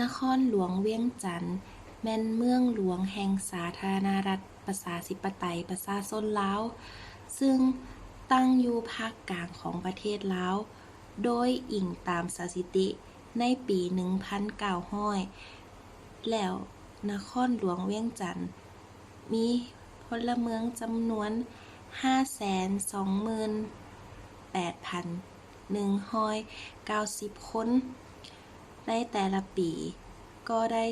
นครหลวงเวียงจันทน์แม่นเมืองหลวงแห่งสาธารณรัฐประชาธิปไตยประชาชนลาว ซึ่งตั้งอยู่ภาคกลางของประเทศลาว โดยอิงตามสถิติในปี 1900 แล้วนครหลวงเวียงจันทน์มีพลเมืองจำนวน 528,190 คน ในแต่ละปี ก็ได้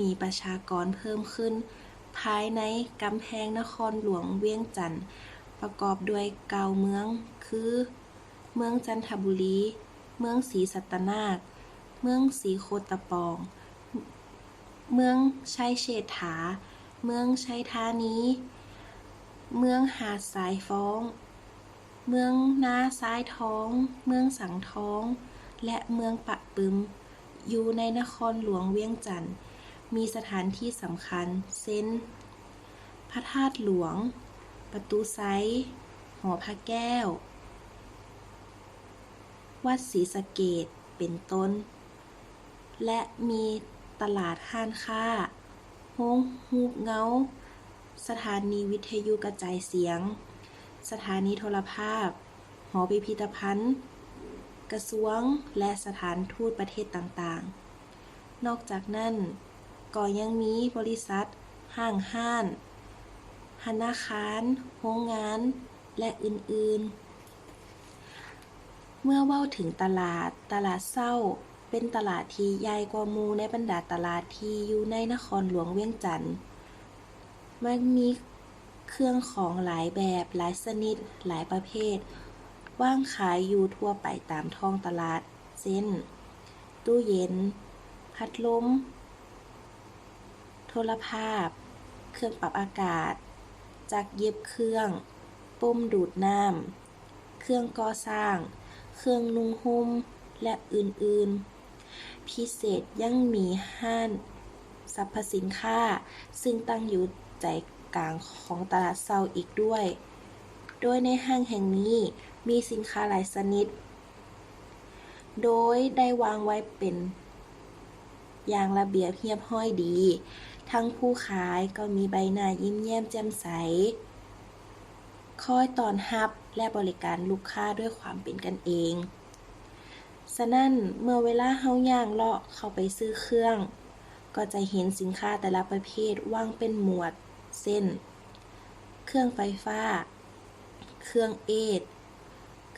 มีประชากรเพิ่มขึ้น ภายในกำแพงนครหลวงเวียงจันทน์ประกอบด้วยเก้าเมือง คือ เมืองจันทบุรี เมืองศรีสัตนาค เมืองศรีโคตะปอง เมืองชัยเชษฐา เมืองชัยธานี เมืองหาดสายฟ้อง เมืองนาซ้ายท้อง เมืองสังท้อง และเมืองปะปึมอยู่ในนครหลวงเวียงจันทน์มีสถานที่สำคัญเช่นพระธาตุหลวง ประตูไซหอพระแก้ว วัดศรีสะเกษเป็นต้น และมีตลาดห้านค้าโรงฮูปเงา สถานีวิทยุกระจายเสียง สถานีโทรภาพ หอพิพิธภัณฑ์ กระทรวง และสถานทูตประเทศต่างๆ นอกจากนั้นก็ยังมีบริษัท ห้างห้านธนาคารโรงงาน และอื่นๆ เมื่อว้าถึงตลาด ตลาดเช้า เป็นตลาดที่ใหญ่กว่ามูในบรรดาตลาดที่อยู่ในนครหลวงเวียงจันทน์มันมีเครื่องของหลายแบบ หลายชนิด หลายประเภท วางขายอยู่ทั่วไปตามท้องตลาด เช่น ตู้เย็น พัดลม โทรภาพ เครื่องปรับอากาศ จักเย็บเครื่อง ปุ่มดูดน้ำ เครื่องก่อสร้าง เครื่องนุ่งห่มและอื่นๆ พิเศษยังมีห้านสรรพสินค้า ซึ่งตั้งอยู่ใจกลางของตลาดเช้าอีกด้วย โดยในห้างแห่งนี้ มีสินค้าหลายชนิด โดยได้วางไว้เป็นอย่างระเบียบเรียบร้อยดี ทั้งผู้ขายก็มีใบหน้ายิ้มแย้มแจ่มใส คอยต้อนรับและบริการลูกค้าด้วยความเป็นกันเอง ฉะนั้นเมื่อเวลาเราย่างเลาะเข้าไปซื้อเครื่อง ก็จะเห็นสินค้าแต่ละประเภทว่างเป็นหมวดเช่นเครื่องไฟฟ้า เครื่องเอท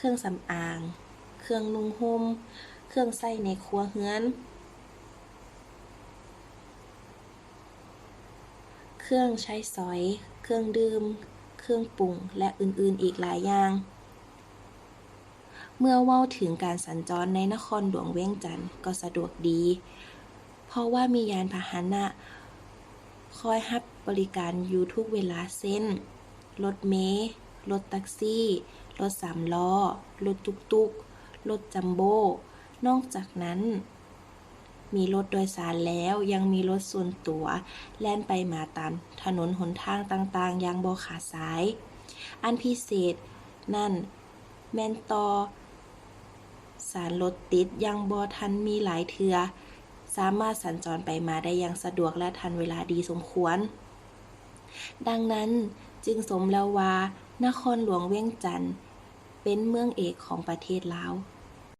เครื่องสำอาง เครื่องนุ่งห่ม เครื่องใช้ในครัวเรือน เครื่องใช้สอย เครื่องดื่ม เครื่องปรุง และอื่นๆอีกหลายอย่าง เมื่อเว้าถึงการสัญจรในนครหลวงเวียงจันทน์ก็สะดวกดี เพราะว่ามียานพาหนะคอยรับบริการอยู่ทุกเวลาเช่นรถเมล์รถแท็กซี่รถสามล้อ รถตุกๆ รถจัมโบนอกจากนั้น มีรถโดยสารแล้วยังมีรถส่วนตัว แล่นไปมาตามถนนหนทางต่างๆ อย่างบขาสาย อันพิเศษ นั้นแมนตอ สารรถติดยังบ่ทันมีหลายเทื่อสามารถสัญจรไปมาได้อย่างสะดวกและทันเวลาดีสมควร ดังนั้นจึงสมแล้วว่า นครหลวงเวียงจันทน์เป็นเมืองเอกของประเทศลาว